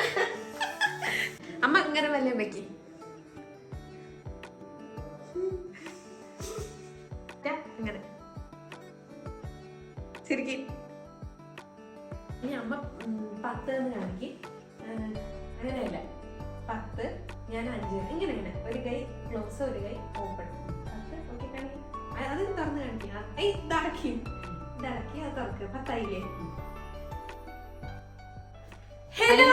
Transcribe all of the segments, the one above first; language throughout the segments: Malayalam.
അങ്ങനെ വല്ല വെക്കി അങ്ങനെ ശരിക്കും ഇനി അമ്മ പത്ത് എന്ന് കാണിക്ക്. അങ്ങനെയല്ല. പത്ത് ഞാൻ അഞ്ച്. ഇങ്ങനെ ഇങ്ങനെ. ഒരു കൈ ക്ലോസ് ഒരു കൈ ഓപ്പൺ. പത്ത് ഓക്കെ കാണി അത് തുറന്ന് കാണിക്കുക ഏയ് ഇതടക്കി ഇതടക്കി അത് തുറക്കുക പത്തായില്ലേ? Hello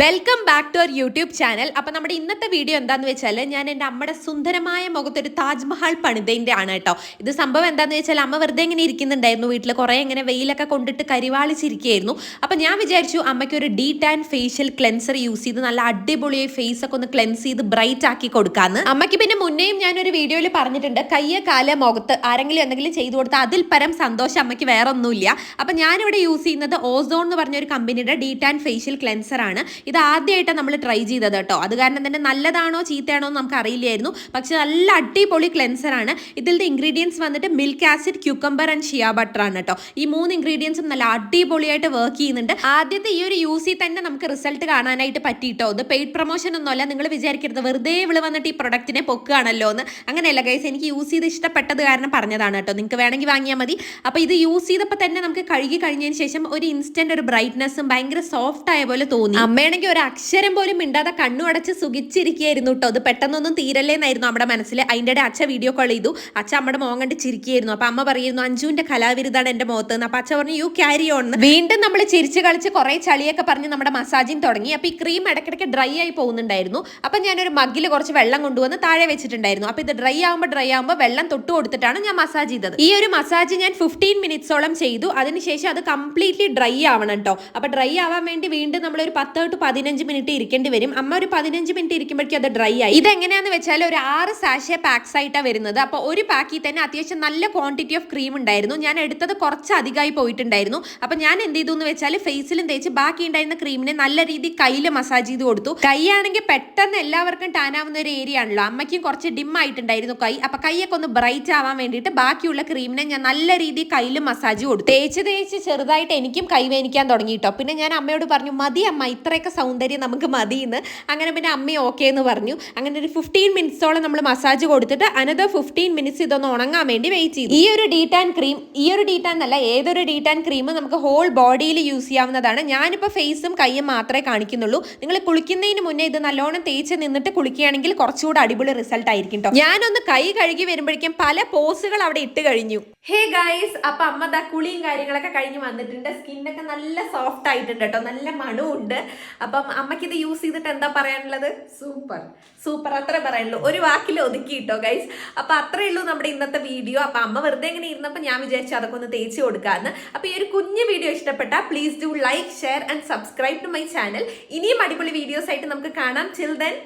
welcome back to our YouTube channel അപ്പൊ നമ്മുടെ ഇന്നത്തെ വീഡിയോ എന്താന്ന് വെച്ചാൽ ഞാൻ എന്റെ അമ്മയുടെ സുന്ദരമായ മുഖത്തൊരു താജ്മഹൽ പണിതേന്റെ ആണ് കേട്ടോ. ഇത് സംഭവം എന്താന്ന് വെച്ചാൽ അമ്മ വെറുതെ ഇങ്ങനെ ഇരിക്കുന്നുണ്ടായിരുന്നു വീട്ടിൽ കുറെ ഇങ്ങനെ വെയിലൊക്കെ കൊണ്ടിട്ട് കരിവാളിച്ചിരിക്കുകയായിരുന്നു. അപ്പൊ ഞാൻ വിചാരിച്ചു അമ്മയ്ക്ക് ഒരു de tan facial cleanser use ചെയ്ത് നല്ല അടിപൊളിയായി ഫേസ് ഒക്കെ ഒന്ന് ക്ലെൻസ് ചെയ്ത് ബ്രൈറ്റ് ആക്കി കൊടുക്കാന്ന്. അമ്മയ്ക്ക് പിന്നെ മുന്നേയും ഞാനൊരു വീഡിയോയിൽ പറഞ്ഞിട്ടുണ്ട്. കയ്യ കാല മുഖത്ത് ആരെങ്കിലും എന്തെങ്കിലും ചെയ്തു കൊടുത്താൽ അതിൽ പരം സന്തോഷം അമ്മയ്ക്ക് വേറെ ഒന്നുമില്ല അപ്പൊ ഞാനിവിടെ യൂസ് ചെയ്യുന്നത് ഓസോൺ എന്ന് പറഞ്ഞ ഒരു കമ്പനിയുടെ ഡീ ടാൻ ഫേഷ്യൽ ക്ലെൻസർ ആണ്. ഇത് ആദ്യമായിട്ടാണ് നമ്മൾ ട്രൈ ചെയ്തത് കേട്ടോ. അത് കാരണം തന്നെ നല്ലതാണോ ചീത്തയാണോ എന്ന് നമുക്ക് അറിയില്ലായിരുന്നു. പക്ഷെ നല്ല അടിപൊളി ക്ലെൻസർ ആണ്. ഇതിലത്തെ ഇൻഗ്രീഡിയൻസ് വന്നിട്ട് milk acid cucumber and shea butter ആണ് കേട്ടോ. ഈ മൂന്ന് ഇൻഗ്രീഡിയൻസും നല്ല അടിപൊളിയായിട്ട് വർക്ക് ചെയ്യുന്നുണ്ട്. ആദ്യത്തെ ഈ ഒരു യൂസിൽ തന്നെ നമുക്ക് റിസൾട്ട് കാണാനായിട്ട് പറ്റിയിട്ടോ? ഇത് പെയ്ഡ് പ്രൊമോഷൻ ഒന്നുമല്ല. നിങ്ങൾ വിചാരിക്കരുത്. വെറുതെ ഇവൾ വന്നിട്ട് ഈ പ്രൊഡക്റ്റിനെ പൊക്കുകയാണല്ലോ എന്ന്. അങ്ങനെയല്ല ഗൈസ് എനിക്ക് യൂസ് ചെയ്ത് ഇഷ്ടപ്പെട്ടത് കാരണം പറഞ്ഞതാണ് കേട്ടോ. നിങ്ങൾക്ക് വേണമെങ്കിൽ വാങ്ങിയാൽ മതി. അപ്പോൾ ഇത് യൂസ് ചെയ്തപ്പോൾ തന്നെ നമുക്ക് കഴുകി കഴിഞ്ഞതിന് ശേഷം ഒരു ഇൻസ്റ്റന്റ് ഒരു ബ്രൈറ്റ്നസ്സും ഭയങ്കര സോഫ്റ്റ് ആയ പോലെ തോന്നി. അമ്മയാണെങ്കിൽ ഒരു അക്ഷരം പോലും മിണ്ടാതെ കണ്ണു അടച്ച് സുഖിച്ചിരിക്കുകയായിരുന്നു കേട്ടോ. അത് പെട്ടെന്നൊന്നും തീരല്ലേന്നായിരുന്നു നമ്മുടെ മനസ്സിൽ അതിന്റെ ഇടയിൽ അച്ഛ വീഡിയോ കോൾ ചെയ്തു. അച്ഛ അമ്മയുടെ മോൻ കണ്ട് ചിരിക്കുകയായിരുന്നു. അപ്പൊ അമ്മ പറയുന്നു അഞ്ജുവിന്റെ കലാവിരുതാണ് എന്റെ മുഖത്ത് അപ്പൊ അച്ഛ പറഞ്ഞു യു ക്യാരി ഓൺ വീണ്ടും നമ്മൾ ചിരിച്ച് കളിച്ച് കുറെ ചളിയൊക്കെ പറഞ്ഞ് നമ്മുടെ മസാജിങ് തുടങ്ങി. അപ്പൊ ഈ ക്രീം ഇടയ്ക്കിടയ്ക്ക് ഡ്രൈ ആയി പോകുന്നുണ്ടായിരുന്നു. അപ്പൊ ഞാനൊരു മഗ്ഗിൽ കുറച്ച് വെള്ളം കൊണ്ടുവന്ന് താഴെ വെച്ചിട്ടുണ്ടായിരുന്നു. അപ്പൊ ഇത് ഡ്രൈ ആകുമ്പോൾ ഡ്രൈ ആകുമ്പോൾ വെള്ളം തൊട്ട് കൊടുത്തിട്ടാണ് ഞാൻ മസാജ് ചെയ്തത്. ഈ ഒരു മസാജ് ഞാൻ ഫിഫ്റ്റീൻ മിനിറ്റ്സോളം ചെയ്തു. അതിനുശേഷം അത് കംപ്ലീറ്റ്ലി ഡ്രൈ ആവണം കേട്ടോ. അപ്പൊ ഡ്രൈ ആവാൻ വേണ്ടി വീണ്ടും നമ്മൾ ഒരു പത്ത് ടു പതിനഞ്ച് മിനിറ്റ് ഇരിക്കേണ്ടി വരും. അമ്മ ഒരു പതിനഞ്ച് മിനിറ്റ് ഇരിക്കുമ്പോഴേക്കും അത് ഡ്രൈ ആയി. ഇതെങ്ങനെയാന്ന് വെച്ചാൽ ഒരു ആറ് സാഷെ പാക്സ് ആയിട്ടാണ് വരുന്നത്. അപ്പോൾ ഒരു പാക്കിൽ തന്നെ അത്യാവശ്യം നല്ല ക്വാണ്ടിറ്റി ഓഫ് ക്രീം ഉണ്ടായിരുന്നു. ഞാൻ എടുത്തത് കുറച്ച് അധികമായി പോയിട്ടുണ്ടായിരുന്നു. അപ്പോൾ ഞാൻ എന്ത് ചെയ്തു എന്ന് വെച്ചാൽ ഫേസിലും തേച്ച് ബാക്കി ഉണ്ടായിരുന്ന ക്രീമിനെ നല്ല രീതിയിൽ കയ്യിൽ മസാജ് ചെയ്ത് കൊടുത്തു. കൈയാണെങ്കിൽ പെട്ടെന്ന് എല്ലാവർക്കും ടാനാവുന്ന ഒരു ഏരിയ ആണല്ലോ. അമ്മയ്ക്കും കുറച്ച് ഡിം ആയിട്ടുണ്ടായിരുന്നു കൈ. അപ്പോൾ കൈയൊക്കെ ഒന്ന് ബ്രൈറ്റ് ആവാൻ വേണ്ടിയിട്ട് ബാക്കിയുള്ള ക്രീമിനെ ഞാൻ നല്ല രീതിയിൽ കയ്യിൽ മസാജ് കൊടുത്തു. തേച്ച് തേച്ച് ചെറുതായിട്ട് എനിക്കും കൈവേനിക്കാൻ തുടങ്ങി കേട്ടോ പിന്നെ ഞാൻ അമ്മയോട് പറഞ്ഞു മതി അമ്മ ഇത്രയൊക്കെ സൗന്ദര്യം നമുക്ക് മതി എന്ന് അങ്ങനെ പിന്നെ അമ്മ ഓക്കെ എന്ന് പറഞ്ഞു. അങ്ങനെ ഒരു ഫിഫ്റ്റീൻ മിനിറ്റ്സോളം നമ്മൾ മസാജ് കൊടുത്തിട്ട് അനദർ ഫിഫ്റ്റീൻ മിനിറ്റ്സ് ഇതൊന്ന് ഉണങ്ങാൻ വേണ്ടി വെയിറ്റ് ചെയ്തു. ഈ ഒരു ഡീറ്റാൻ ക്രീം ഈ ഒരു ഡീറ്റാൻ എന്നല്ല ഏതൊരു ഡീറ്റാൻ ക്രീമും നമുക്ക് ഹോൾ ബോഡിയിൽ യൂസ് ചെയ്യാവുന്നതാണ്. ഞാനിപ്പോൾ ഫേസും കൈയും മാത്രമേ കാണിക്കുന്നുള്ളൂ. നിങ്ങൾ കുളിക്കുന്നതിന് മുന്നേ ഇത് നല്ലോണം തേച്ച് നിന്നിട്ട് കുളിക്കുകയാണെങ്കിൽ കുറച്ചുകൂടെ അടിപൊളി റിസൾട്ട് ആയിരിക്കും കേട്ടോ ഞാനൊന്ന് കൈ കഴുകി വരുമ്പോഴേക്കും പല പോസുകൾ അവിടെ ഇട്ട് കഴിഞ്ഞു. ഹേ ഗൈസ് അപ്പൊ അമ്മ കുളിയും കാര്യങ്ങളൊക്കെ കഴിഞ്ഞ് വന്നിട്ടുണ്ട്. സ്കിന്നൊക്കെ നല്ല സോഫ്റ്റ് ആയിട്ടുണ്ട് കേട്ടോ നല്ല മണമുണ്ട് അപ്പം അമ്മയ്ക്ക് ഇത് യൂസ് ചെയ്തിട്ട് എന്താ പറയാനുള്ളത്? സൂപ്പർ. സൂപ്പർ. അത്ര പറയാനുള്ളൂ. ഒരു വാക്കിൽ ഒതുക്കി കിട്ടോ ഗൈസ് അപ്പൊ അത്രേ ഉള്ളൂ നമ്മുടെ ഇന്നത്തെ വീഡിയോ. അപ്പൊ അമ്മ വെറുതെ ഇങ്ങനെ ഇരുന്നപ്പോൾ ഞാൻ വിചാരിച്ചു അതൊക്കെ ഒന്ന് തേച്ച് കൊടുക്കാമെന്ന് അപ്പൊ ഈ ഒരു കുഞ്ഞു വീഡിയോ ഇഷ്ടപ്പെട്ടാൽ please do like share and subscribe to my channel ഇനിയും അടിപൊളി വീഡിയോസ് ആയിട്ട് നമുക്ക് കാണാം. Chill then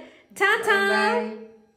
Bye.